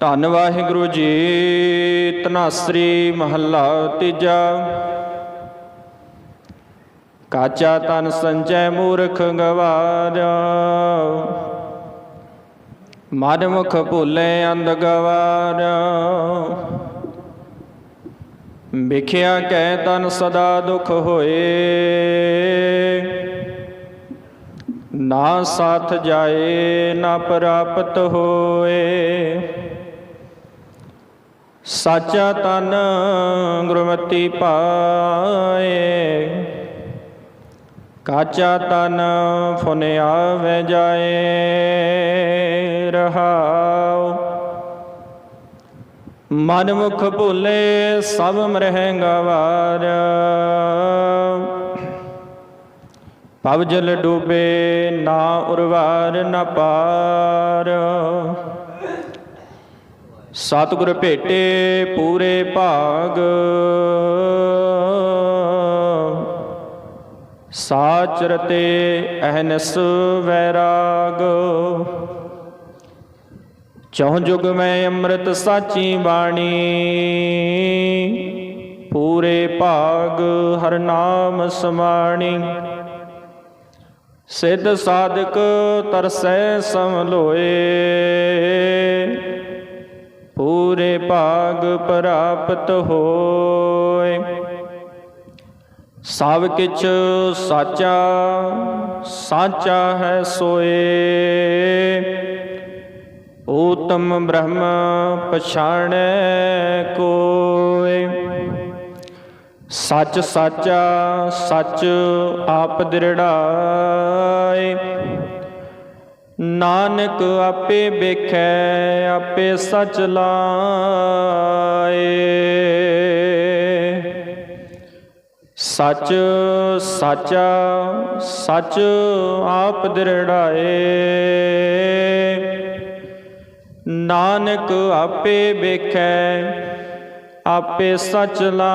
ਧੰਨ ਵਾਹਿਗੁਰੂ ਜੀ, ਤਨਾਸਰੀ ਮਹੱਲਾ ਤੀਜਾ। ਕਾਚਾ ਤਨ ਸੰਚੈ ਮੂਰਖ ਗਵਾਰਿਆ। ਮਨ ਮੁਖ ਭੁੱਲੇ ਅੰਧ ਗਵਾਰਿਆ। ਵਿਖਿਆ ਕੈ ਤਨ ਸਦਾ ਦੁਖ ਹੋਏ। ਨਾ ਸਾਥ ਜਾਏ, ਨਾ ਪ੍ਰਾਪਤ ਹੋਏ। ਸਾਚਾ ਤਨ ਗੁਰਮਤੀ ਪਾਏ। ਕਾਚਾ ਤਨ ਫੁਨਿਆ ਆਵੇ ਜਾਏ, ਰਹਾਉ। ਮਨ ਮੁਖ ਭੁੱਲੇ ਸਭ ਮਰਹਿ ਗਵਾਰ ਪਵ ਜਲ ਡੂਬੇ ਨਾ ਉਰਵਾਰ ਨਾ ਪਾਰ। ਸਤਿਗੁਰ ਭੇਟੇ ਪੂਰੇ ਭਾਗ। ਸਾਚ ਰਤੇ ਅਹਨਸ ਵੈਰਾਗ। ਚੌ ਜੁਗ ਮੈਂ ਅੰਮ੍ਰਿਤ ਸਾਚੀ ਬਾਣੀ। ਪੂਰੇ ਭਾਗ ਹਰ ਨਾਮ ਸਮਾਣੀ। ਸਿੱਧ ਸਾਧਕ ਤਰਸੈ ਸਮਲੋਏ। ਪੂਰੇ ਭਾਗ ਪ੍ਰਾਪਤ ਹੋਏ। ਸਭ ਕਿਛ ਸਾਚਾ ਸਾਚਾ ਹੈ ਸੋਏ। ਊਤਮ ਬ੍ਰਹਮ ਪਛਾਣੈ ਕੋਇ ਸੱਚ ਸਾਚਾ, ਸੱਚ ਆਪ ਦ੍ਰਿੜਾਏ। ਨਾਨਕ ਆਪੇ ਵੇਖੈ, ਆਪੇ ਸਚ ਲਾਏ। ਸੱਚ, ਸਾਚਾ, ਸੱਚ ਆਪ ਦ੍ਰਿੜਾਏ। ਨਾਨਕ ਆਪੇ ਵੇਖੈ, ਆਪੇ ਸਚ ਲਾਏ।